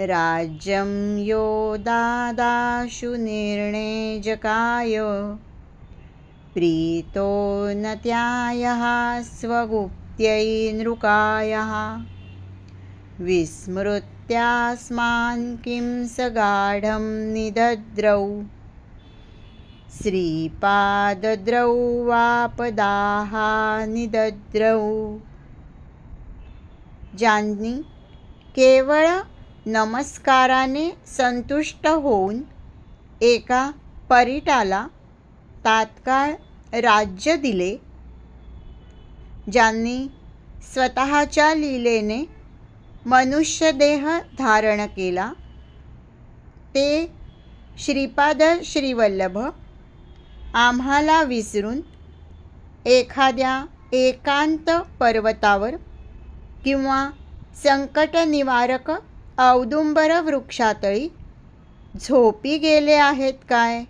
राज्यं यो दादाशु निर्णेजकाय। प्रीतो न त्यायः स्वगुप्त्यै नृकायः। विस्मृत्यास्मान् किं स गाढं निदद्रौ। श्रीपादद्रौ वापदाः निदद्रौ। ज्यांनी केवळ नमस्काराने संतुष्ट होऊन एका परिटाला तात्काळ राज्य दिले. ज्यांनी स्वतःच्या लीलेने मनुष्यदेह धारण केला ते श्रीपाद श्रीवल्लभ आम्हाला विसरून एखाद्या एकांत पर्वतावर किंवा संकटनिवारक औदुंबर वृक्षातळी झोपी गेले आहेत काय?